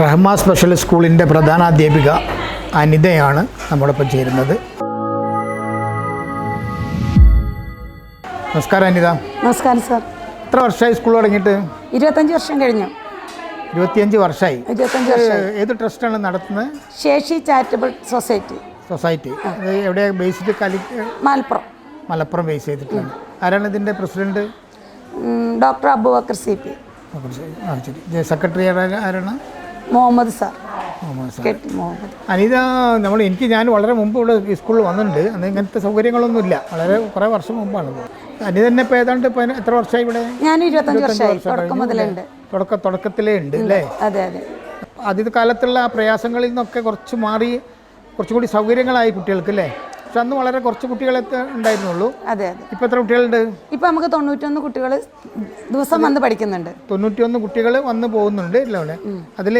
Rahma special സ്കൂളിന്റെ പ്രധാന അധ്യാപിക അനിതയാണ് നമ്മോടൊപ്പം ചേരുന്നത്. നമസ്കാരം അനിത. നമസ്കാരം സർ. എത്ര വർഷമായി സ്കൂൾ തുടങ്ങിയിട്ട്? ഇരുപത്തഞ്ച് വർഷം കഴിഞ്ഞു. ഇരുപത്തിയഞ്ച് വർഷമായി. ഇരുപത്തഞ്ച് ഇത് വർഷം ഏത് ട്രസ്റ്റാണ് നടത്തുന്നത്? Sheshi charitable society. സൊസൈറ്റി. എവിടെ ബേസ്ഡ് കലി മലപ്പുറം. മലപ്പുറം ബേസ് ചെയ്തിട്ടുണ്ട് ആരാണ് ഇതിന്റെ president? Doctor Abubakar C P. Secretary ആരാണ്? മുഹമ്മദ് സാർ. മുഹമ്മദ് അനിത നമ്മൾ എനിക്ക് ഞാൻ വളരെ മുമ്പ് ഇവിടെ സ്കൂളിൽ വന്നിട്ടുണ്ട് അന്ന് ഇങ്ങനത്തെ സൗകര്യങ്ങളൊന്നുമില്ല. വളരെ കുറേ വർഷം മുമ്പാണ്. അനിത തന്നെ ഇപ്പോൾ ഏതാണ്ട് ഇപ്പം എത്ര വർഷമായി ഇവിടെ? ഞാൻ ഇരുപത്തഞ്ച് വർഷമായി തുടക്കം മുതലുണ്ട് തുടക്ക തുടക്കത്തിലേ ഉണ്ട് അല്ലേ? അതെ അതെ. ആദ്യത്തെ കാലത്തുള്ള ആ പ്രയാസങ്ങളിൽ നിന്നൊക്കെ കുറച്ച് മാറി കുറച്ചുകൂടി സൗകര്യങ്ങളായി കുട്ടികൾക്ക് അല്ലേ? പക്ഷെ അന്ന് വളരെ കുറച്ച് കുട്ടികളെ ഉണ്ടായിരുന്നുള്ളൂ. അതെ അതെ. ഇപ്പൊ എത്ര കുട്ടികളുണ്ട്? ഇപ്പൊ നമുക്ക് തൊണ്ണൂറ്റൊന്ന് കുട്ടികൾ ദിവസം വന്ന് പഠിക്കുന്നുണ്ട്. തൊണ്ണൂറ്റിയൊന്ന് കുട്ടികൾ വന്ന് പോകുന്നുണ്ട് അല്ലേ അതിൽ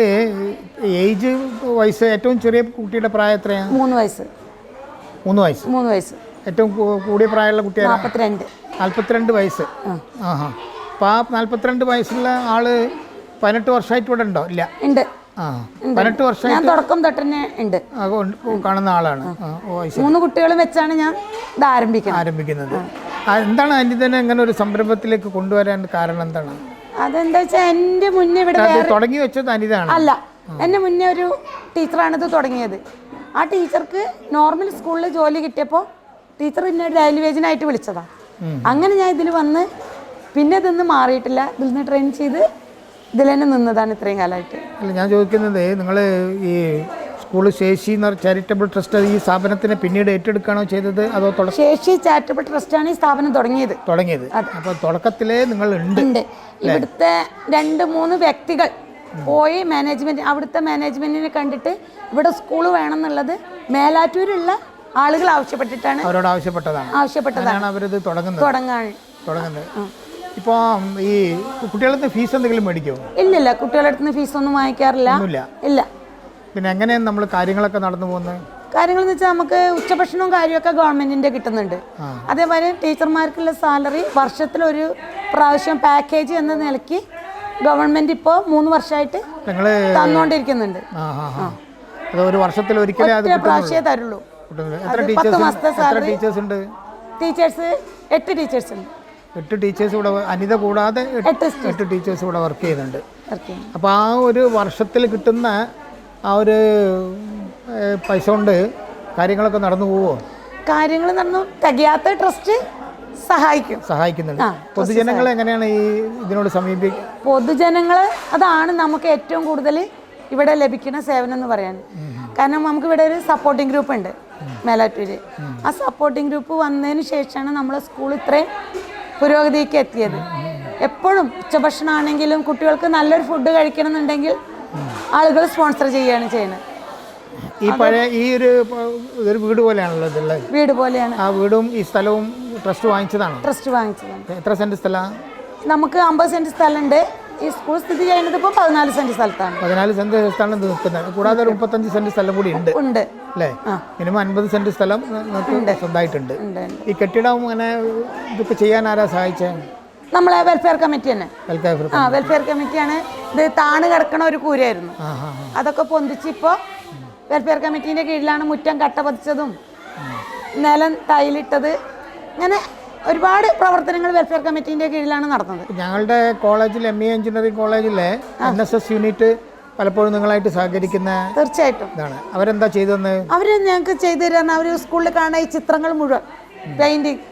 ഏജ് വയസ്സ് ഏറ്റവും ചെറിയ കുട്ടിയുടെ പ്രായം എത്രയാണ്? മൂന്ന് വയസ്സ്. മൂന്ന് വയസ്സ്. മൂന്ന് വയസ്സ്. ഏറ്റവും കൂടിയ പ്രായമുള്ള കുട്ടിയാണ് നാൽപ്പത്തിരണ്ട് നാൽപ്പത്തിരണ്ട് വയസ്സ്. ആഹാ. അപ്പോൾ ആ നാൽപ്പത്തിരണ്ട് വയസ്സുള്ള ആൾ പതിനെട്ട് വർഷമായിട്ട് ഇവിടെ ഉണ്ടോ? ഇല്ല. ഉണ്ട്. പതിനെട്ട് വർഷമായി ഞാൻ തുടക്കം തൊട്ടന്നെ ഉണ്ട്. കാണുന്ന ആളാണ്. മൂന്ന് കുട്ടികളും വെച്ചാണ് ഞാൻ ഇത് ആരംഭിക്കുന്നത്. ആരംഭിക്കുന്നത്. എന്താണ് അതിന് തന്നെ അങ്ങനെ ഒരു സംരംഭത്തിലേക്ക് കൊണ്ടുവരാൻ കാരണം എന്താണ്? അതെന്താ വെച്ചാൽ എന്റെ മുന്നേ ഇവിടെ തുടങ്ങി വെച്ചത് അനിതാണ് അല്ല എന്നെ മുന്നേ ഒരു ടീച്ചറാണ് ഇത് തുടങ്ങിയത്. ആ ടീച്ചർക്ക് നോർമൽ സ്കൂളിൽ ജോലി കിട്ടിയപ്പോൾ ടീച്ചർ എന്നെ ഡെയിലി വേജിനായിട്ട് വിളിച്ചതാ. അങ്ങനെ ഞാൻ ഇതിൽ വന്ന് പിന്നെ ഇതൊന്നും മാറിയിട്ടില്ല. ഇതിൽ നിന്ന് ട്രെയിൻ ചെയ്ത് ഇതിൽ തന്നെ നിന്നതാണ് ഇത്രയും കാലമായിട്ട് അല്ല ഞാൻ ചോദിക്കുന്നത് നിങ്ങൾ ഈ സ്കൂൾ ശേഷി എന്ന് ചാരിറ്റബിൾ ട്രസ്റ്റ് ഈ സ്ഥാപനത്തിനെ പിന്നീട് ഏറ്റെടുക്കുകയാണോ ചെയ്തത്? അതോ ശേഷി ചാരിറ്റബിൾ ട്രസ്റ്റാണ് ഈ സ്ഥാപനം തുടങ്ങിയത്. തുടങ്ങിയത്. അപ്പോൾ തുടക്കത്തിലേ നിങ്ങൾ ഉണ്ട്. ഉണ്ട് ഇവിടുത്തെ രണ്ട് മൂന്ന് വ്യക്തികൾ പോയി മാനേജ്മെന്റ് അവിടുത്തെ മാനേജ്മെന്റിനെ കണ്ടിട്ട് ഇവിടെ സ്കൂൾ വേണം എന്നുള്ളത് മേലാറ്റൂരുള്ള ആളുകൾ ആവശ്യപ്പെട്ടിട്ടാണ് അവരോട് ആവശ്യപ്പെട്ടതാണ്. ആവശ്യപ്പെട്ടതാണ്. അവരത് തുടങ്ങുന്നത്. തുടങ്ങാൻ തുടങ്ങുന്നത്. ഇപ്പോൾ ഈ കുട്ടികളുടെ ഫീസ് എന്തെങ്കിലും മേടിക്കുമോ ഇല്ലില്ല കുട്ടികളുടെ അടുത്ത് ഫീസ് ഒന്നും വാങ്ങിക്കാറില്ല. ഇല്ല. പിന്നെ എങ്ങനെയാണ് നമ്മൾ കാര്യങ്ങളൊക്കെ നടന്നു പോകുന്നത്? കാര്യങ്ങൾ എന്ന് വെച്ചാൽ നമുക്ക് ഉച്ചഭക്ഷണവും കാര്യമൊക്കെ ഗവൺമെന്റിന്റെ കിട്ടുന്നുണ്ട്. അതേപോലെ ടീച്ചർമാർക്കുള്ള സാലറി വർഷത്തിലൊരു പ്രാവശ്യം പാക്കേജ് എന്ന നിലയ്ക്ക് ഗവൺമെന്റ് ഇപ്പോ മൂന്ന് വർഷമായിട്ട് തന്നോണ്ടിരിക്കുന്നുണ്ട്. തന്നുകൊണ്ടിരിക്കുന്നുണ്ട് ഒരു വർഷത്തിൽ ഒരിക്കലേ പ്രാവശ്യമേ തരുള്ളൂ. പത്ത് ടീച്ചേഴ്സ് മാസത്തെ ഉണ്ട്? ടീച്ചേഴ്സ് എട്ട് ടീച്ചേഴ്സ് ഉണ്ട്. എട്ട് ടീച്ചേഴ്സ് ഇവിടെ അനിത കൂടാതെ എട്ട് ടീച്ചേഴ്സ് ഇവിടെ വർക്ക് ചെയ്യുന്നുണ്ട്. അപ്പോൾ ആ ഒരു വർഷത്തിൽ കിട്ടുന്ന ആ ഒരു പൈസ കൊണ്ട് കാര്യങ്ങളൊക്കെ നടന്നു പോവോ? കാര്യങ്ങൾ നടന്നു തികയാത്ത ട്രസ്റ്റ് സഹായിക്കും. സഹായിക്കുന്നുണ്ട്. പൊതുജനങ്ങളെ പൊതുജനങ്ങൾ എങ്ങനെയാണ് ഈ ഇതിനോട് സമീപിക്കുക പൊതുജനങ്ങൾ അതാണ് നമുക്ക് ഏറ്റവും കൂടുതൽ ഇവിടെ ലഭിക്കുന്ന സേവനം എന്ന് പറയാൻ. കാരണം നമുക്ക് ഇവിടെ ഒരു സപ്പോർട്ടിംഗ് ഗ്രൂപ്പ് ഉണ്ട് മേലാറ്റൂര്. ആ സപ്പോർട്ടിംഗ് ഗ്രൂപ്പ് വന്നതിന് ശേഷമാണ് നമ്മളെ സ്കൂൾ ഇത്രയും പുരോഗതിക്ക് എത്തിയത്. എപ്പോഴും ഉച്ചഭക്ഷണമാണെങ്കിലും കുട്ടികൾക്ക് നല്ലൊരു ഫുഡ് കഴിക്കണം എന്നുണ്ടെങ്കിൽ ആളുകൾ സ്പോൺസർ ചെയ്യുകയാണ് ചെയ്യുന്നത്. ഈ പഴയ ഈ ഒരു ഇതൊരു വീട് പോലെയാണല്ലോ ഇതുള്ളത്. വീട് പോലെയാണ്. ആ വീടും ഈ സ്ഥലവും ട്രസ്റ്റ് വാങ്ങിച്ചതാണ്? ട്രസ്റ്റ് വാങ്ങിച്ചതാണ്. എത്ര സെന്റ് സ്ഥലമാണ് നമുക്ക് അമ്പത് സെന്റ് സ്ഥലമുണ്ട്. ഈ സ്കൂൾ സ്ഥിതി ചെയ്യുന്നത് ഇപ്പോൾ പതിനാല് സെന്റ് സ്ഥലത്താണ്. പതിനാല് സെന്റ് ഇത് നിൽക്കുന്നത്. കൂടാതെ ഒരു മുപ്പത്തഞ്ച് സെന്റ് സ്ഥലം കൂടി ഉണ്ട്. ഉണ്ട്. അല്ലേ? മിനിമം അൻപത് സെന്റ് സ്ഥലം നിങ്ങൾക്ക് സ്വന്തമായിട്ടുണ്ട്. ഈ കെട്ടിടം അങ്ങനെ ഇതൊക്കെ ചെയ്യാൻ ആരാ സഹായിച്ചത് നമ്മളെ വെൽഫെയർ കമ്മിറ്റി തന്നെ. വെൽഫെയർ ആ വെൽഫെയർ കമ്മിറ്റിയാണ് ഇത് താണ് കിടക്കണ ഒരു ആ. അതൊക്കെ പൊന്തിച്ച് ഇപ്പോൾ വെൽഫെയർ കമ്മിറ്റീന്റെ കീഴിലാണ് മുറ്റം കട്ട പതിച്ചതും നിലം തൈലിട്ടത്. അങ്ങനെ ഒരുപാട് പ്രവർത്തനങ്ങൾ വെൽഫെയർ കമ്മിറ്റിന്റെ കീഴിലാണ് നടന്നത്. ഞങ്ങളുടെ കോളേജിൽ എം ഇ എഞ്ചിനീയറിംഗ് കോളേജിലെ എൻ എസ് എസ് യൂണിറ്റ് പലപ്പോഴും നിങ്ങളായിട്ട് സഹകരിക്കുന്ന തീർച്ചയായിട്ടും. ഇതാണ്. അവരെന്താ ചെയ്തെന്ന് അവർ ഞങ്ങൾക്ക് ചെയ്തു തരാൻ അവർ സ്കൂളിൽ കാണുന്ന ഈ ചിത്രങ്ങൾ മുഴുവൻ പെയിന്റിങ്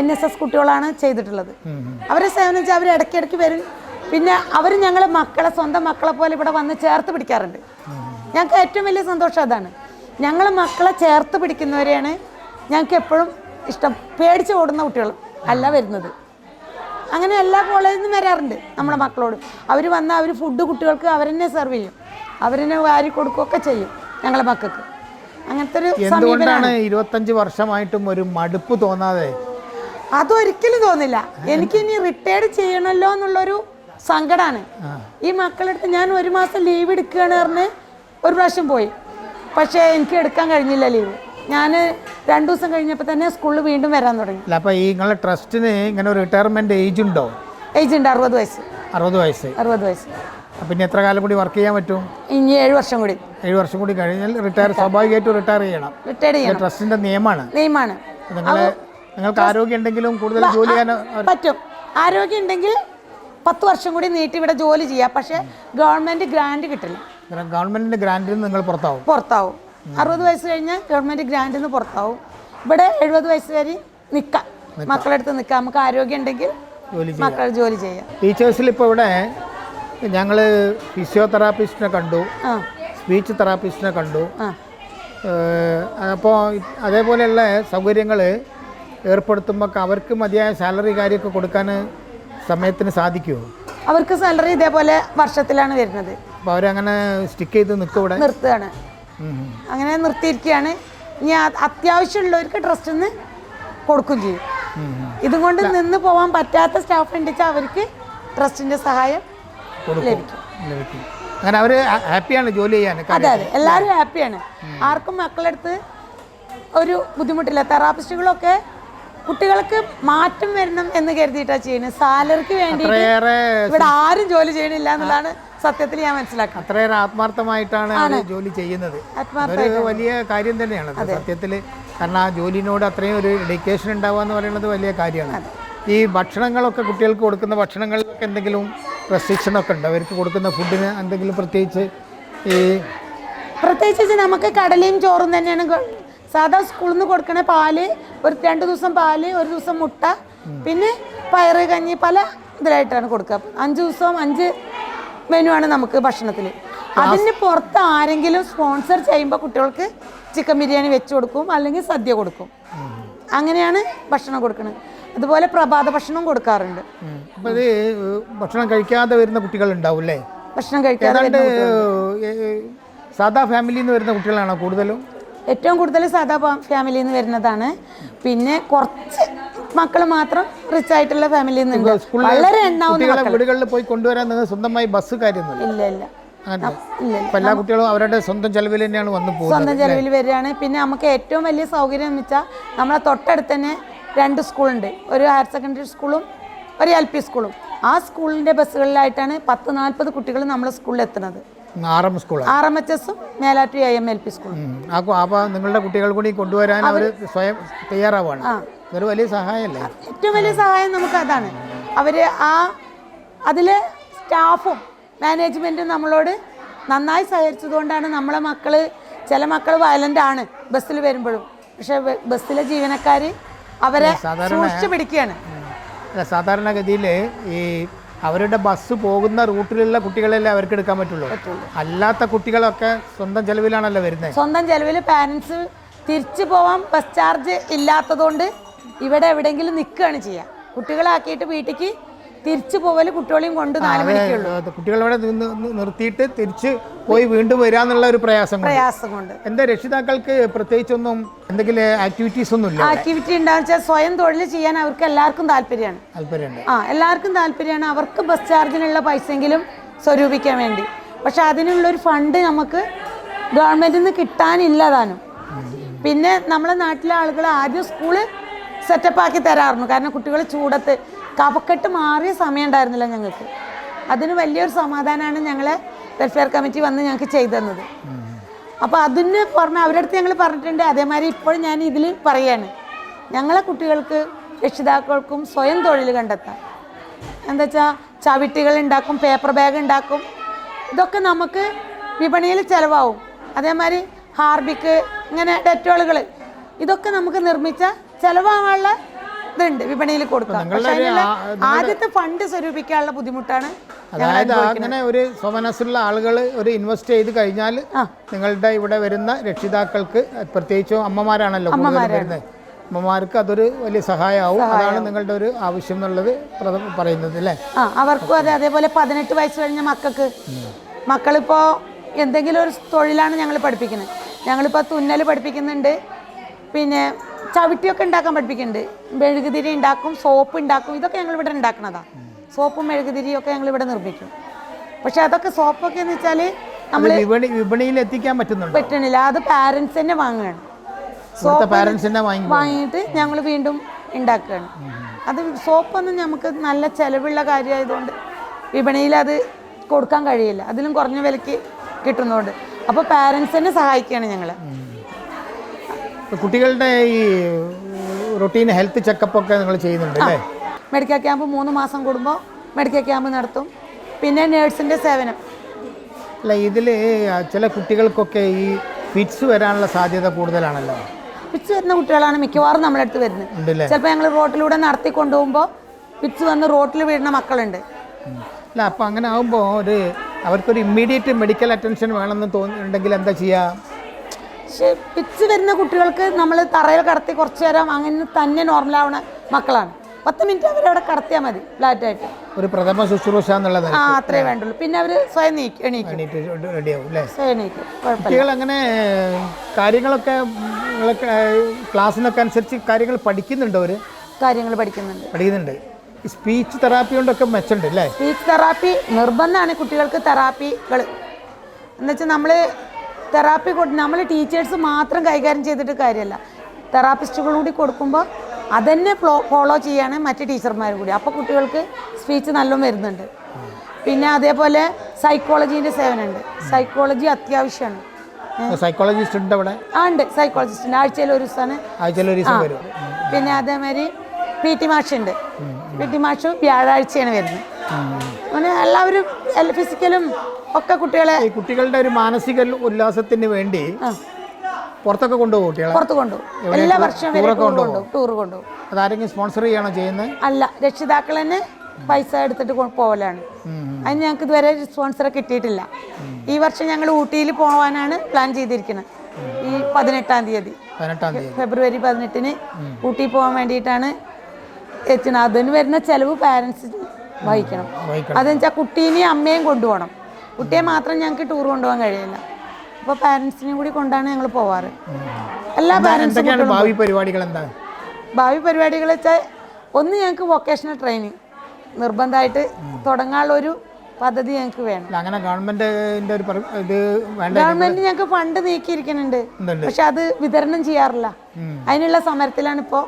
എൻ എസ് എസ് കുട്ടികളാണ് ചെയ്തിട്ടുള്ളത്. അവരെ സേവനം വെച്ചാൽ അവർ ഇടയ്ക്കിടയ്ക്ക് വരും. പിന്നെ അവർ ഞങ്ങളെ മക്കളെ സ്വന്തം മക്കളെ പോലെ ഇവിടെ വന്ന് ചേർത്ത് പിടിക്കാറുണ്ട്. ഞങ്ങൾക്ക് ഏറ്റവും വലിയ സന്തോഷം അതാണ്. ഞങ്ങളെ മക്കളെ ചേർത്ത് പിടിക്കുന്നവരെയാണ് ഞങ്ങൾക്ക് എപ്പോഴും ഇഷ്ടം പേടിച്ച് ഓടുന്ന കുട്ടികൾ അല്ല വരുന്നത്. അങ്ങനെ എല്ലാ കോളേജിൽ നിന്നും വരാറുണ്ട് നമ്മുടെ മക്കളോട്. അവർ വന്നാൽ അവർ ഫുഡ് കുട്ടികൾക്ക് അവരെന്നെ സെർവ് ചെയ്യും. അവരെന്നെ വാരി കൊടുക്കുകയൊക്കെ ചെയ്യും ഞങ്ങളെ മക്കൾക്ക്. അങ്ങനത്തെ ഒരു എന്തുകൊണ്ടാണ് ഇരുപത്തഞ്ച് വർഷമായിട്ടും ഒരു മടുപ്പ് തോന്നാതെ? അതൊരിക്കലും തോന്നില്ല. എനിക്ക് ഇനി റിട്ടയർഡ് ചെയ്യണമല്ലോ എന്നുള്ളൊരു സങ്കടമാണ് ഈ മക്കളെടുത്ത് ഞാൻ ഒരു മാസം ലീവ് എടുക്കുകയാണ് പറഞ്ഞ് ഒരു പ്രാവശ്യം പോയി. പക്ഷേ എനിക്ക് എടുക്കാൻ കഴിഞ്ഞില്ല ലീവ് ഞാൻ രണ്ടു ദിവസം കഴിഞ്ഞപ്പോൾ തന്നെ സ്കൂളിൽ വീണ്ടും വരാൻ തുടങ്ങി. അല്ല അപ്പോൾ ഈ നിങ്ങളുടെ ട്രസ്റ്റിന് ഇങ്ങനെ ഒരു റിട്ടയർമെന്റ് ഏജ് ഉണ്ടോ? ഏജ് ഉണ്ട് അറുപത് വയസ്സ്. അറുപത് വയസ്സ്. അറുപത് വയസ്സ്. പിന്നെ എത്ര കാലം കൂടി വർക്ക് ചെയ്യാൻ പറ്റും? ഇനി ഏഴ് വർഷം കൂടി. ഏഴ് വർഷം കൂടി കഴിഞ്ഞാൽ റിട്ടയർ സ്വാഭാവികമായിട്ടും റിട്ടയർ ചെയ്യണം. റിട്ടയർ ചെയ്യണം. ട്രസ്റ്റിന്റെ നിയമമാണ്. നിയമമാണ്. നിങ്ങൾ നിങ്ങൾക്ക് ആരോഗ്യം ഉണ്ടെങ്കിലും കൂടുതൽ ജോലി ചെയ്യാൻ പറ്റും. ആരോഗ്യം ഉണ്ടെങ്കിൽ പത്ത് വർഷം കൂടി നീട്ടി ഇവിടെ ജോലി ചെയ്യാം. പക്ഷേ ഗവൺമെന്റ് ഗ്രാൻഡ് കിട്ടില്ല. ഗവൺമെന്റിന്റെ ഗ്രാൻഡിൽ നിങ്ങൾ പുറത്താവും. പുറത്താവും. അറുപത് വയസ്സ് കഴിഞ്ഞാൽ ഗവൺമെന്റ് ഗ്രാൻഡിൽ നിന്ന് പുറത്താവും. ഇവിടെ എഴുപത് വയസ്സ് വരെ നിൽക്കാം മക്കളെടുത്ത് നിൽക്കാം നമുക്ക് ആരോഗ്യം ഉണ്ടെങ്കിൽ മക്കൾ ജോലി ചെയ്യാം. ടീച്ചേഴ്സിൽ ഇപ്പോൾ ഇവിടെ ഞങ്ങൾ ഫിസിയോതെറാപ്പിസ്റ്റിനെ കണ്ടു സ്പീച്ച് തെറാപ്പിസ്റ്റിനെ കണ്ടു. അപ്പോൾ അതേപോലെയുള്ള സൗകര്യങ്ങൾ ഏർപ്പെടുത്തുമ്പോൾ അവർക്ക് മതിയായ സാലറി കാര്യമൊക്കെ കൊടുക്കാൻ സമയത്തിന് സാധിക്കുമോ അവർക്ക് സാലറി ഇതേപോലെ വർഷത്തിലാണ് വരുന്നത്. അപ്പോൾ അവരങ്ങനെ സ്റ്റിക്ക് ചെയ്ത് നിൽക്കും ഇവിടെ? നിർത്തുകയാണ്. അങ്ങനെ നിർത്തിയിരിക്കുകയാണ്. ഇനി അത് അത്യാവശ്യമുള്ളവർക്ക് ട്രസ്റ്റ് നിന്ന് കൊടുക്കും ചെയ്യും. ഇതും കൊണ്ട് നിന്ന് പോവാൻ പറ്റാത്ത സ്റ്റാഫ് ഉണ്ടെച്ചാൽ അവർക്ക് ട്രസ്റ്റിന്റെ സഹായം ലഭിക്കും. അങ്ങനെ അവർ ഹാപ്പിയാണ് ജോലി ചെയ്യാൻ അതെ അതെ. എല്ലാവരും ഹാപ്പിയാണ് ആർക്കും മക്കളെടുത്ത് ഒരു ബുദ്ധിമുട്ടില്ല. തെറാപ്പിസ്റ്റുകളൊക്കെ കുട്ടികൾക്ക് മാറ്റം വരണം എന്ന് കരുതിയിട്ടാണ് ചെയ്യുന്നത്. സാലറിക്ക് വേണ്ടി ഇവിടെ ആരും ജോലി ചെയ്യണില്ല എന്നുള്ളതാണ് സത്യത്തിൽ ഞാൻ മനസ്സിലാക്കാം. അത്രയേറെ ആത്മാർത്ഥമായിട്ടാണ് ജോലി ചെയ്യുന്നത്. അതൊരു വലിയ കാര്യം തന്നെയാണ്. സത്യത്തിൽ കാരണം ആ ജോലിനോട് അത്രയും ഒരു ഡെഡിക്കേഷൻ ഉണ്ടാവുക എന്ന് പറയുന്നത് വലിയ കാര്യമാണ്. ഈ ഭക്ഷണങ്ങളൊക്കെ കുട്ടികൾക്ക് കൊടുക്കുന്ന ഭക്ഷണങ്ങളിലൊക്കെ എന്തെങ്കിലും റെസ്ട്രിക്ഷൻ ഒക്കെ ഉണ്ട്. അവർക്ക് കൊടുക്കുന്ന ഫുഡിന് എന്തെങ്കിലും പ്രത്യേകിച്ച് ഈ പ്രത്യേകിച്ച് നമുക്ക് കടലയും ചോറും തന്നെയാണ് സാധാ സ്കൂളിൽ നിന്ന് കൊടുക്കണ പാൽ ഒരു രണ്ട് ദിവസം പാൽ ഒരു ദിവസം മുട്ട പിന്നെ പയറ് കഞ്ഞി പല ഇതിലായിട്ടാണ് കൊടുക്കുക. അഞ്ച് ദിവസം അഞ്ച് മെനു ആണ് നമുക്ക് ഭക്ഷണത്തിൽ അതിന് പുറത്ത് ആരെങ്കിലും സ്പോൺസർ ചെയ്യുമ്പോൾ കുട്ടികൾക്ക് ചിക്കൻ ബിരിയാണി വെച്ച് കൊടുക്കും അല്ലെങ്കിൽ സദ്യ കൊടുക്കും. അങ്ങനെയാണ് ഭക്ഷണം കൊടുക്കുന്നത് അതുപോലെ പ്രഭാത ഭക്ഷണം കൊടുക്കാറുണ്ട്. അപ്പോൾ ഇത് ഭക്ഷണം കഴിക്കാതെ വരുന്ന കുട്ടികൾ അല്ലേ ഭക്ഷണം കഴിക്കാതെ ഏതാണ്ട് ഏ, സാധാ ഫാമിലിയിൽ നിന്ന് വരുന്ന കുട്ടികളാണോ കൂടുതലും? ഏറ്റവും കൂടുതൽ സാധാ ഫാമിലിയിൽ നിന്ന് വരുന്നതാണ്. പിന്നെ കുറച്ച് മക്കൾ മാത്രം റിച്ച് ആയിട്ടുള്ള ഫാമിലിയിൽ നിന്ന് വളരെ എണ്ണാവുന്ന വീടുകളിൽ പോയി കൊണ്ടുവരാൻ നിങ്ങൾ സ്വന്തമായി ബസ് കാര്യമൊന്നുമില്ല. ഇല്ല ഇല്ല. എല്ലാ കുട്ടികളും അവരുടെ സ്വന്തം ചെലവിൽ തന്നെയാണ് വന്നു പോകുന്നത് സ്വന്തം ചെലവിൽ വരികയാണ്. പിന്നെ നമുക്ക് ഏറ്റവും വലിയ സൗകര്യം എന്ന് വെച്ചാൽ നമ്മളെ തൊട്ടടുത്ത് തന്നെ രണ്ട് സ്കൂളുണ്ട്. ഒരു ഹയർ സെക്കൻഡറി സ്കൂളും ഒരു എൽ പി സ്കൂളും ആ സ്കൂളിന്റെ ബസ്സുകളിലായിട്ടാണ് പത്ത് നാൽപ്പത് കുട്ടികൾ നമ്മളെ സ്കൂളിൽ എത്തുന്നത്. ആർ എം സ്കൂളാണ് ആർ എം എച്ച് എസും മേലാറ്റി ഐ എം എൽ പി സ്കൂളും അപ്പോൾ നിങ്ങളുടെ കുട്ടികൾ കൂടി കൊണ്ടുവരാൻ അവർ സ്വയം തയ്യാറാവുകയാണ്. ആ. ഇതൊരു വലിയ സഹായമല്ലേ? ഏറ്റവും വലിയ സഹായം നമുക്ക് അതാണ്. അവർ ആ അതിലെ സ്റ്റാഫും മാനേജ്മെന്റും നമ്മളോട് നന്നായി സഹകരിച്ചതുകൊണ്ടാണ് നമ്മളെ മക്കൾ ചില മക്കൾ വയലന്റ് ആണ് ബസ്സിൽ വരുമ്പോഴും. പക്ഷേ ബസ്സിലെ ജീവനക്കാർ അവരെ സൂക്ഷിച്ചു പിടിക്കുകയാണ്. സാധാരണഗതിയിൽ ഈ അവരുടെ ബസ് പോകുന്ന റൂട്ടിലുള്ള കുട്ടികളല്ലേ അവർക്ക് എടുക്കാൻ പറ്റുള്ളൂ. അല്ലാത്ത കുട്ടികളൊക്കെ സ്വന്തം ചെലവിലാണല്ലോ വരുന്നത് സ്വന്തം ചെലവിൽ പാരൻസ് തിരിച്ചു പോവാൻ ബസ് ചാർജ് ഇല്ലാത്തതുകൊണ്ട് ഇവിടെ എവിടെയെങ്കിലും നിൽക്കുകയാണ് ചെയ്യുക കുട്ടികളാക്കിയിട്ട് വീട്ടിലേക്ക് തിരിച്ചു പോവൽ കുട്ടികളെയും കൊണ്ട് നാല് മണിക്കുള്ളൂ നിന്ന് നിർത്തിയിട്ട് തിരിച്ച് പോയി വീണ്ടും വരാന്നുള്ള ഒരു പ്രയാസം പ്രയാസം കൊണ്ട്. എന്താ രക്ഷിതാക്കൾക്ക് പ്രത്യേകിച്ചൊന്നും എന്തെങ്കിലും ആക്ടിവിറ്റീസ് ഒന്നും ഇല്ല? ആക്ടിവിറ്റി ഉണ്ടാകുന്ന വെച്ചാൽ സ്വയം തൊഴിൽ ചെയ്യാൻ അവർക്ക് എല്ലാവർക്കും താല്പര്യമാണ്. താല്പര്യമുണ്ട്. ആ എല്ലാവർക്കും താല്പര്യമാണ്. അവർക്ക് ബസ് ചാർജിനുള്ള പൈസയെങ്കിലും സ്വരൂപിക്കാൻ വേണ്ടി. പക്ഷെ അതിനുള്ളൊരു ഫണ്ട് നമുക്ക് ഗവൺമെന്റിൽ നിന്ന് കിട്ടാനില്ലതാനും പിന്നെ നമ്മളെ നാട്ടിലെ ആളുകൾ ആദ്യം സ്കൂൾ സെറ്റപ്പാക്കി തരാറുണ്ട്. കാരണം കുട്ടികൾ ചൂടത്ത് കഫക്കെട്ട് മാറിയ സമയം ഉണ്ടായിരുന്നില്ല ഞങ്ങൾക്ക്. അതിന് വലിയൊരു സമാധാനമാണ് ഞങ്ങളെ വെൽഫെയർ കമ്മിറ്റി വന്ന് ഞങ്ങൾക്ക് ചെയ്തു തന്നത്. അപ്പോൾ അതിന് പുറമെ അടുത്ത് ഞങ്ങൾ പറഞ്ഞിട്ടുണ്ട് അതേമാതിരി ഇപ്പോൾ ഞാൻ ഇതിൽ പറയാണ്. ഞങ്ങളെ കുട്ടികൾക്ക് രക്ഷിതാക്കൾക്കും സ്വയം തൊഴിൽ കണ്ടെത്താം. എന്താ വെച്ചാൽ ചവിട്ടികൾ ഉണ്ടാക്കും പേപ്പർ ബാഗ് ഉണ്ടാക്കും. ഇതൊക്കെ നമുക്ക് വിപണിയിൽ ചിലവാകും. അതേമാതിരി ഹാർബിക്ക് ഇങ്ങനെ ഡെറ്റോളുകൾ ഇതൊക്കെ നമുക്ക് നിർമ്മിച്ച ചിലവാകാനുള്ള ഇതുണ്ട്. വിപണിയിൽ കൊടുക്കാം. പക്ഷേ അതിനുള്ള ആദ്യത്തെ ഫണ്ട് സ്വരൂപിക്കാനുള്ള ബുദ്ധിമുട്ടാണ് അതായത് അങ്ങനെ ഒരു സ്വമനസ്സുള്ള ആളുകൾ ഒരു ഇൻവെസ്റ്റ് ചെയ്ത് കഴിഞ്ഞാൽ നിങ്ങളുടെ ഇവിടെ വരുന്ന രക്ഷിതാക്കൾക്ക് പ്രത്യേകിച്ചും അമ്മമാരാണല്ലോ വരുന്നത്. അമ്മമാർക്ക് അതൊരു വലിയ സഹായമാവും. അതാണ് നിങ്ങളുടെ ഒരു ആവശ്യം എന്നുള്ളത് പറയുന്നത് അല്ലേ? അവർക്കും അതെ അതേപോലെ പതിനെട്ട് വയസ്സ് കഴിഞ്ഞ മക്കൾക്ക്. മക്കളിപ്പോ എന്തെങ്കിലും ഒരു തൊഴിലാണ് ഞങ്ങൾ പഠിപ്പിക്കുന്നത്. ഞങ്ങളിപ്പോൾ തുന്നൽ പഠിപ്പിക്കുന്നുണ്ട്. പിന്നെ ചവിട്ടിയൊക്കെ ഉണ്ടാക്കാൻ പഠിപ്പിക്കുന്നുണ്ട്. മെഴുകുതിരി ഉണ്ടാക്കും സോപ്പ് ഉണ്ടാക്കും ഇതൊക്കെ ഞങ്ങൾ ഇവിടെ ഉണ്ടാക്കുന്നതാ സോപ്പും മെഴുകുതിരിയും ഒക്കെ ഞങ്ങൾ ഇവിടെ നിർമ്മിക്കും. പക്ഷെ അതൊക്കെ സോപ്പൊക്കെ എന്ന് വെച്ചാൽ നമ്മൾ വിപണി വിപണിയിൽ എത്തിക്കാൻ പറ്റുന്നുണ്ട്? പറ്റണില്ല അത് പാരന്റ്സ് തന്നെ വാങ്ങുകയാണ്. സോപ്പ് വാങ്ങി വാങ്ങിയിട്ട് ഞങ്ങൾ വീണ്ടും ഉണ്ടാക്കുകയാണ്. അത് സോപ്പൊന്നും നമുക്ക് നല്ല ചിലവുള്ള കാര്യമായതുകൊണ്ട് വിപണിയിൽ അത് കൊടുക്കാൻ കഴിയില്ല. അതിലും കുറഞ്ഞ വിലയ്ക്ക് കിട്ടുന്നതുകൊണ്ട്. അപ്പോൾ തന്നെ സഹായിക്കുകയാണ് ഞങ്ങൾ കുട്ടികളുടെ ഈ റൊട്ടീൻ ഹെൽത്ത് ചെക്കപ്പ് ഒക്കെ നിങ്ങൾ ചെയ്യുന്നുണ്ട് അല്ലേ? മെഡിക്കൽ ക്യാമ്പ് മൂന്ന് മാസം കൂടുമ്പോൾ മെഡിക്കൽ ക്യാമ്പ് നടത്തും. പിന്നെ നേഴ്സിന്റെ സേവനം. അല്ല ഇതിൽ ചില കുട്ടികൾക്കൊക്കെ ഈ ഫിറ്റ്സ് വരാനുള്ള സാധ്യത കൂടുതലാണല്ലോ. ഫിറ്റ്സ് വരുന്ന കുട്ടികളാണ് മിക്കവാറും നമ്മുടെ അടുത്ത് വരുന്നത്. ചിലപ്പോൾ ഞങ്ങൾ റോട്ടിലൂടെ നടത്തി കൊണ്ടുപോകുമ്പോൾ ഫിറ്റ്സ് വന്ന് റോട്ടിൽ വീഴുന്ന മക്കളുണ്ട്. അല്ല അപ്പോൾ അങ്ങനെ ആകുമ്പോൾ ഒരു അവർക്കൊരു ഇമ്മീഡിയറ്റ് മെഡിക്കൽ അറ്റൻഷൻ വേണമെന്ന് തോന്നുന്നുണ്ടെങ്കിൽ എന്താ ചെയ്യുക പക്ഷെ പിച്ച് വരുന്ന കുട്ടികൾക്ക് നമ്മൾ തറയിൽ കടത്തി കുറച്ച് നേരം അങ്ങനെ തന്നെ നോർമലാവണ മക്കളാണ്. പത്ത് മിനിറ്റ് അവരവിടെ കടത്തിയാൽ മതി ഫ്ലാറ്റായിട്ട് ഒരു പ്രഥമ ശുശ്രൂഷ എന്നുള്ളത് ആ അത്രേ വേണ്ടുള്ളൂ. പിന്നെ അവർ സ്വയം നീക്കും എണീക്കും. സ്വയം കുട്ടികൾ അങ്ങനെ കാര്യങ്ങളൊക്കെ ക്ലാസ്സിനൊക്കെ അനുസരിച്ച് കാര്യങ്ങൾ പഠിക്കുന്നുണ്ടോ അവർ കാര്യങ്ങൾ പഠിക്കുന്നുണ്ട്. പഠിക്കുന്നുണ്ട്. സ്പീച്ച് തെറാപ്പി കൊണ്ടൊക്കെ മെച്ചമുണ്ട് അല്ലേ? സ്പീച്ച് തെറാപ്പി നിർബന്ധമാണ് കുട്ടികൾക്ക് തെറാപ്പികൾ എന്നുവെച്ചാൽ നമ്മൾ തെറാപ്പി കൊടു നമ്മൾ ടീച്ചേഴ്സ് മാത്രം കൈകാര്യം ചെയ്തിട്ട് കാര്യമല്ല. തെറാപ്പിസ്റ്റുകൾ കൂടി കൊടുക്കുമ്പോൾ അതന്നെ ഫോളോ ചെയ്യാണ് മറ്റ് ടീച്ചർമാർ കൂടി. അപ്പോൾ കുട്ടികൾക്ക് സ്പീച്ച് നല്ലോണം വരുന്നുണ്ട്. പിന്നെ അതേപോലെ സൈക്കോളജീന്റെ സേവനമുണ്ട്. സൈക്കോളജി അത്യാവശ്യമാണ്. സൈക്കോളജിസ്റ്റ് ഉണ്ട് അവിടെ? ആ ഉണ്ട്. സൈക്കോളജിസ്റ്റ് ആഴ്ചയിൽ ഒരു ദിവസമാണ്. ആഴ്ചയിൽ ഒരു ദിവസം വരും. പിന്നെ അതേമാതിരി പി ടി മാഷുണ്ട് പി ടി മാഷ് വ്യാഴാഴ്ചയാണ് വരുന്നത്. അങ്ങനെ എല്ലാവരും ഫിസിക്കലും ഒക്കെ കുട്ടികളെ ഈ കുട്ടികളുടെ ഒരു മാനസിക ഉല്ലാസത്തിന് വേണ്ടി പുറത്തൊക്കെ കൊണ്ടുപോകും കുട്ടികളെ? പുറത്ത് കൊണ്ടുപോകും. എല്ലാ വർഷവും ടൂർ കൊണ്ടുപോകും? ടൂർ കൊണ്ടുപോകും. അതാരെങ്കിലും സ്പോൺസർ ചെയ്യണോ ചെയ്യുന്നത്? അല്ല രക്ഷിതാക്കൾ തന്നെ പൈസ എടുത്തിട്ട് പോവലാണ്. പോകലാണ് അതിന് ഞങ്ങൾക്ക് ഇതുവരെ സ്പോൺസറെ കിട്ടിയിട്ടില്ല. ഈ വർഷം ഞങ്ങൾ ഊട്ടിയിൽ പോകാനാണ് പ്ലാൻ ചെയ്തിരിക്കുന്നത്. ഈ പതിനെട്ടാം തീയതി. പതിനെട്ടാം തീയതി. ഫെബ്രുവരി പതിനെട്ടിന് ഊട്ടി പോകാൻ വേണ്ടിയിട്ടാണ് എത്തുന്നത് അതിന് വരുന്ന ചെലവ് പാരൻസ് വഹിക്കണം. അതെന്ന് വെച്ചാൽ കുട്ടീനെയും അമ്മയും കൊണ്ടുപോകണം. കുട്ടിയെ മാത്രം ഞങ്ങൾക്ക് ടൂർ കൊണ്ടുപോകാൻ കഴിയില്ല. അപ്പോൾ പാരൻസിനെയും കൂടി കൊണ്ടാണ് ഞങ്ങൾ പോവാറ്. എല്ലാ പാരൻസും ഭാവി പരിപാടികൾ എന്താ ഭാവി പരിപാടികൾ വെച്ചാൽ ഒന്ന് ഞങ്ങൾക്ക് വൊക്കേഷണൽ ട്രെയിനിങ് നിർബന്ധമായിട്ട് തുടങ്ങാനുള്ള ഒരു പദ്ധതി ഞങ്ങൾക്ക് വേണം. അങ്ങനെ ഗവൺമെന്റിന്റെ ഒരു ഇത് ഗവൺമെന്റ് ഞങ്ങൾക്ക് ഫണ്ട് നീക്കിയിരിക്കുന്നുണ്ട്. പക്ഷെ അത് വിതരണം ചെയ്യാറില്ല. അതിനുള്ള സമരത്തിലാണ് ഇപ്പോൾ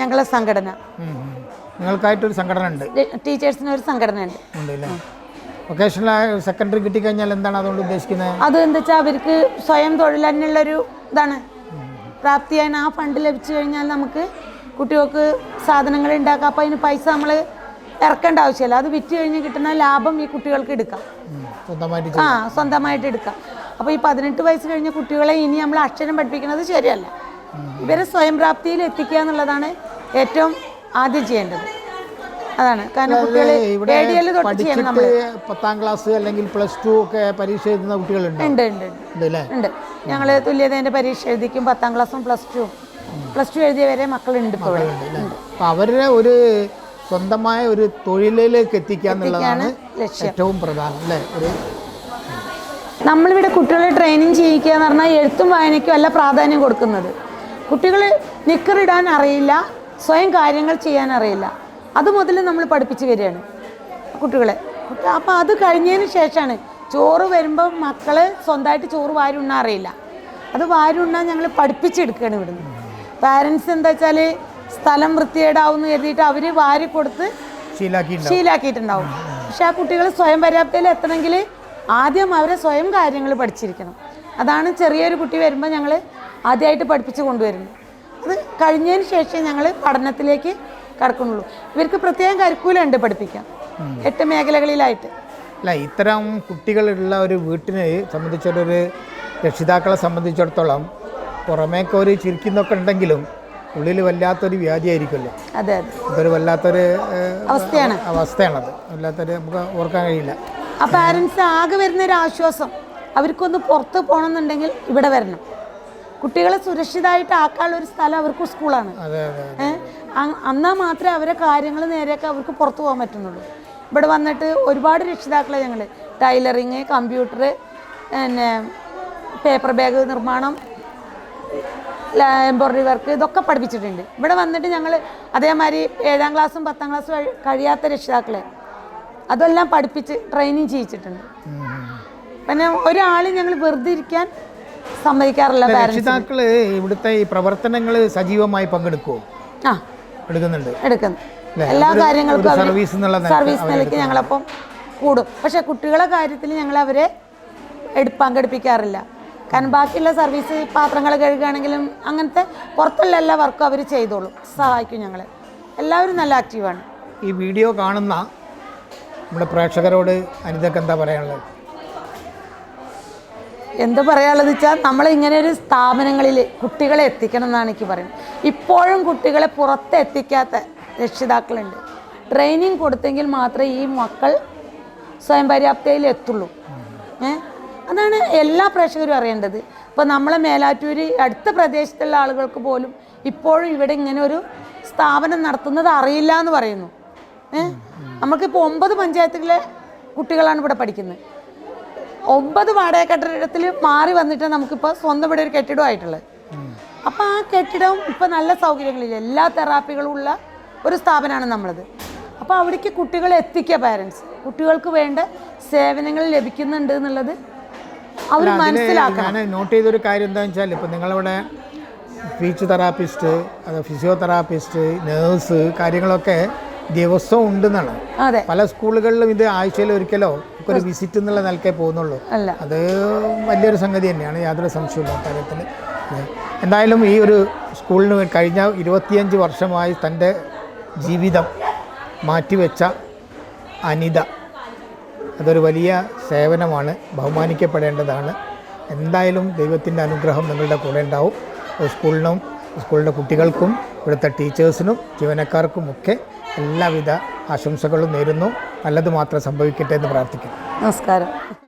ഞങ്ങളെ സംഘടന. നിങ്ങൾക്കായിട്ടൊരു സംഘടന ഉണ്ട് ടീച്ചേഴ്സിന് ഒരു സംഘടന ഉണ്ട് അല്ലേ വൊക്കേഷണൽ സെക്കൻഡറി കിട്ടിക്കഴിഞ്ഞാൽ എന്താണ് അതുകൊണ്ട് ഉദ്ദേശിക്കുന്നത്? അത് എന്താ വെച്ചാൽ അവർക്ക് സ്വയം തൊഴിൽ തന്നെയുള്ളൊരു ഇതാണ്. പ്രാപ്തിയായി ആ ഫണ്ട് ലഭിച്ചു കഴിഞ്ഞാൽ നമുക്ക് കുട്ടികൾക്ക് സാധനങ്ങൾ ഉണ്ടാക്കാം. അപ്പോൾ അതിന് പൈസ നമ്മൾ ഇറക്കേണ്ട ആവശ്യമില്ല. അത് വിറ്റ് കഴിഞ്ഞ് കിട്ടുന്ന ലാഭം ഈ കുട്ടികൾക്ക് എടുക്കാം. സ്വന്തമായിട്ട് ആ സ്വന്തമായിട്ട് എടുക്കാം. അപ്പോൾ ഈ പതിനെട്ട് വയസ്സ് കഴിഞ്ഞ കുട്ടികളെ ഇനി നമ്മൾ അക്ഷരം പഠിപ്പിക്കുന്നത് ശരിയല്ല. ഇവരെ സ്വയം പ്രാപ്തിയിൽ എത്തിക്കുക എന്നുള്ളതാണ് ഏറ്റവും ആദ്യം ചെയ്യേണ്ടത്. അതാണ്. കാരണം കുട്ടികൾ തൊട്ട് ചെയ്യണം നമ്മൾ പത്താം ക്ലാസ് അല്ലെങ്കിൽ പ്ലസ് ടു ഒക്കെ പരീക്ഷ എഴുതുന്ന കുട്ടികളുണ്ട്? ഉണ്ട് ഉണ്ട് ഉണ്ട്. ഞങ്ങൾ തുല്യതേന്റെ പരീക്ഷ എഴുതിക്കും. പത്താം ക്ലാസ്സും പ്ലസ് ടു പ്ലസ് ടു എഴുതിയവരെ മക്കളുണ്ട് ഇപ്പോൾ. അവരുടെ ഒരു സ്വന്തമായ ഒരു തൊഴിലിലേക്ക് എത്തിക്കുക എന്നുള്ളതാണ് ഏറ്റവും പ്രധാനം അല്ലേ? ഒരു നമ്മളിവിടെ കുട്ടികളെ ട്രെയിനിങ് ചെയ്യിക്കുക എന്ന് പറഞ്ഞാൽ എഴുത്തും വായനയ്ക്കും അല്ല പ്രാധാന്യം കൊടുക്കുന്നത്. കുട്ടികൾ നിക്കറിടാൻ അറിയില്ല. സ്വയം കാര്യങ്ങൾ ചെയ്യാൻ അറിയില്ല. അത് മുതൽ നമ്മൾ പഠിപ്പിച്ച് വരികയാണ് കുട്ടികളെ. അപ്പോൾ അത് കഴിഞ്ഞതിന് ശേഷമാണ് ചോറ് വരുമ്പോൾ മക്കൾ സ്വന്തമായിട്ട് ചോറ് വാരി ഉണ്ണാൻ അറിയില്ല. അത് വാരി ഉണ്ണാൻ ഞങ്ങൾ പഠിപ്പിച്ചെടുക്കുകയാണ് ഇവിടുന്ന്. പാരൻസ് എന്താ വെച്ചാൽ സ്ഥലം വൃത്തികേടാവുമെന്ന് കരുതിയിട്ട് അവർ വാരി കൊടുത്ത് ശീലാക്കിയിട്ടുണ്ടാവും. പക്ഷെ ആ കുട്ടികൾ സ്വയം പര്യാപ്തയിൽ എത്തണമെങ്കിൽ ആദ്യം അവരെ സ്വയം കാര്യങ്ങൾ പഠിച്ചിരിക്കണം. അതാണ് ചെറിയൊരു കുട്ടി വരുമ്പോൾ ഞങ്ങൾ ആദ്യമായിട്ട് പഠിപ്പിച്ച് കൊണ്ടുവരുന്നത്. അത് കഴിഞ്ഞതിന് ശേഷം ഞങ്ങൾ പഠനത്തിലേക്ക് കടക്കുന്നുള്ളൂ. ഇവർക്ക് പ്രത്യേകം കരിക്കൂലുണ്ട് ഉണ്ട് പഠിപ്പിക്കാൻ. എട്ട് മേഖലകളിലായിട്ട്. അല്ല ഇത്തരം കുട്ടികളുള്ള ഒരു വീട്ടിനെ സംബന്ധിച്ചൊരു രക്ഷിതാക്കളെ സംബന്ധിച്ചിടത്തോളം പുറമേക്ക് ഒരു ചിരിക്കുന്നൊക്കെ ഉണ്ടെങ്കിലും ഉള്ളിൽ വല്ലാത്തൊരു വ്യാധിയായിരിക്കുമല്ലോ. അതെ അതെ. ഇതൊരു വല്ലാത്തൊരു അവസ്ഥയാണ്. അവസ്ഥയാണത്. വല്ലാത്തൊരു നമുക്ക് ഓർക്കാൻ കഴിയില്ല. ആ പാരൻസ് ആകെ വരുന്ന ഒരു ആശ്വാസം. അവർക്കൊന്ന് പുറത്ത് പോകണമെന്നുണ്ടെങ്കിൽ ഇവിടെ വരണം. കുട്ടികളെ സുരക്ഷിതമായിട്ട് ആക്കാനുള്ള ഒരു സ്ഥലം അവർക്ക് സ്കൂളാണ്. എന്നാൽ മാത്രമേ അവരെ കാര്യങ്ങൾ നേരെയൊക്കെ അവർക്ക് പുറത്തു പോകാൻ പറ്റുന്നുള്ളൂ. ഇവിടെ വന്നിട്ട് ഒരുപാട് രക്ഷിതാക്കളെ ഞങ്ങൾ ടൈലറിങ് കമ്പ്യൂട്ടർ പിന്നെ പേപ്പർ ബാഗ് നിർമ്മാണം എംബ്രോയിഡറി വർക്ക് ഇതൊക്കെ പഠിപ്പിച്ചിട്ടുണ്ട്. ഇവിടെ വന്നിട്ട് ഞങ്ങൾ അതേമാതിരി ഏഴാം ക്ലാസ്സും പത്താം ക്ലാസ്സും കഴി- കഴിയാത്ത രക്ഷിതാക്കളെ അതെല്ലാം പഠിപ്പിച്ച് ട്രെയിനിങ് ചെയ്യിച്ചിട്ടുണ്ട്. പിന്നെ ഒരാൾ ഞങ്ങൾ വെറുതെ ഇരിക്കാൻ സമ്മതിക്കാറില്ല രക്ഷിതാക്കൾ ഇവിടുത്തെ ഈ പ്രവർത്തനങ്ങൾ സജീവമായി പങ്കെടുക്കുമോ ആ. എടുക്കുന്നുണ്ട്. എടുക്കുന്നു? എല്ലാ കാര്യങ്ങൾക്കും സർവീസ് സർവീസ് നിലയ്ക്ക് ഞങ്ങളപ്പം കൂടും. പക്ഷെ കുട്ടികളെ കാര്യത്തിൽ ഞങ്ങൾ അവരെ പങ്കെടുപ്പിക്കാറില്ല. കാരണം ബാക്കിയുള്ള സർവീസ് പാത്രങ്ങൾ കഴുകുകയാണെങ്കിലും അങ്ങനത്തെ പുറത്തുള്ള എല്ലാ വർക്കും അവർ ചെയ്തോളും. സഹായിക്കും ഞങ്ങൾ എല്ലാവരും നല്ല ആക്റ്റീവാണ് ഈ വീഡിയോ കാണുന്ന നമ്മുടെ പ്രേക്ഷകരോട് അനിതക്ക് എന്താ പറയാനുള്ളത്? എന്താ പറയാനുള്ളത് വെച്ചാൽ നമ്മൾ ഇങ്ങനെ ഒരു സ്ഥാപനങ്ങളിൽ കുട്ടികളെ എത്തിക്കണം എന്നാണ് എനിക്ക് പറയുന്നത്. ഇപ്പോഴും കുട്ടികളെ പുറത്ത് എത്തിക്കാത്ത രക്ഷിതാക്കളുണ്ട്. ട്രെയിനിങ് കൊടുത്തെങ്കിൽ മാത്രമേ ഈ മക്കൾ സ്വയം പര്യാപ്തയിൽ എത്തുള്ളൂ. ഏ? അതാണ് എല്ലാ പ്രേക്ഷകരും അറിയേണ്ടത്. ഇപ്പോൾ നമ്മളെ മേലാറ്റൂര് അടുത്ത പ്രദേശത്തുള്ള ആളുകൾക്ക് പോലും ഇപ്പോഴും ഇവിടെ ഇങ്ങനെ ഒരു സ്ഥാപനം നടത്തുന്നത് അറിയില്ല എന്ന് പറയുന്നു. ഏ? നമുക്കിപ്പോൾ ഒമ്പത് പഞ്ചായത്തുകളിലെ കുട്ടികളാണ് ഇവിടെ പഠിക്കുന്നത്. ഒമ്പത് വാടക കെട്ടിടത്തിൽ മാറി വന്നിട്ട് നമുക്കിപ്പോൾ സ്വന്തം ഇവിടെ ഒരു കെട്ടിടമായിട്ടുള്ളത് അപ്പോൾ ആ കെട്ടിടവും ഇപ്പോൾ നല്ല സൗകര്യങ്ങളില്ല. എല്ലാ തെറാപ്പികളും ഉള്ള ഒരു സ്ഥാപനമാണ് നമ്മളത്. അപ്പോൾ അവിടേക്ക് കുട്ടികളെ എത്തിക്കുക പാരൻസ് കുട്ടികൾക്ക് വേണ്ട സേവനങ്ങൾ ലഭിക്കുന്നുണ്ട് എന്നുള്ളത് അവർ മനസ്സിലാക്കണം. ഞാൻ നോട്ട് ചെയ്തൊരു കാര്യം എന്താണെന്ന് വെച്ചാൽ ഇപ്പം നിങ്ങളിവിടെ സ്പീച്ച് തെറാപ്പിസ്റ്റ് അത് ഫിസിയോതെറാപ്പിസ്റ്റ് നേഴ്സ് കാര്യങ്ങളൊക്കെ ദിവസവും ഉണ്ടെന്നാണ്. അതെ. പല സ്കൂളുകളിലും ഇത് ആഴ്ചയിൽ ഒരിക്കലോ ഒരു വിസിറ്റ് എന്നുള്ള നിലക്കേ പോകുന്നുള്ളൂ. അത് വലിയൊരു സംഗതി തന്നെയാണ് യാതൊരു സംശയമില്ല കാര്യത്തിൽ. എന്തായാലും ഈ ഒരു സ്കൂളിന് കഴിഞ്ഞ ഇരുപത്തിയഞ്ച് വർഷമായി തന്റെ ജീവിതം മാറ്റിവെച്ച അനിത അതൊരു വലിയ സേവനമാണ് ബഹുമാനിക്കപ്പെടേണ്ടതാണ്. എന്തായാലും ദൈവത്തിന്റെ അനുഗ്രഹം നിങ്ങളുടെ കൂടെ ഉണ്ടാവും. സ്കൂളിനും സ്കൂളിന്റെ കുട്ടികൾക്കും ഇവിടുത്തെ ടീച്ചേഴ്സിനും ജീവനക്കാർക്കും ഒക്കെ എല്ലാവിധ ആശംസകളും നേരുന്നു. നല്ലത് മാത്രം സംഭവിക്കട്ടെ എന്ന് പ്രാർത്ഥിക്കുന്നു. നമസ്കാരം.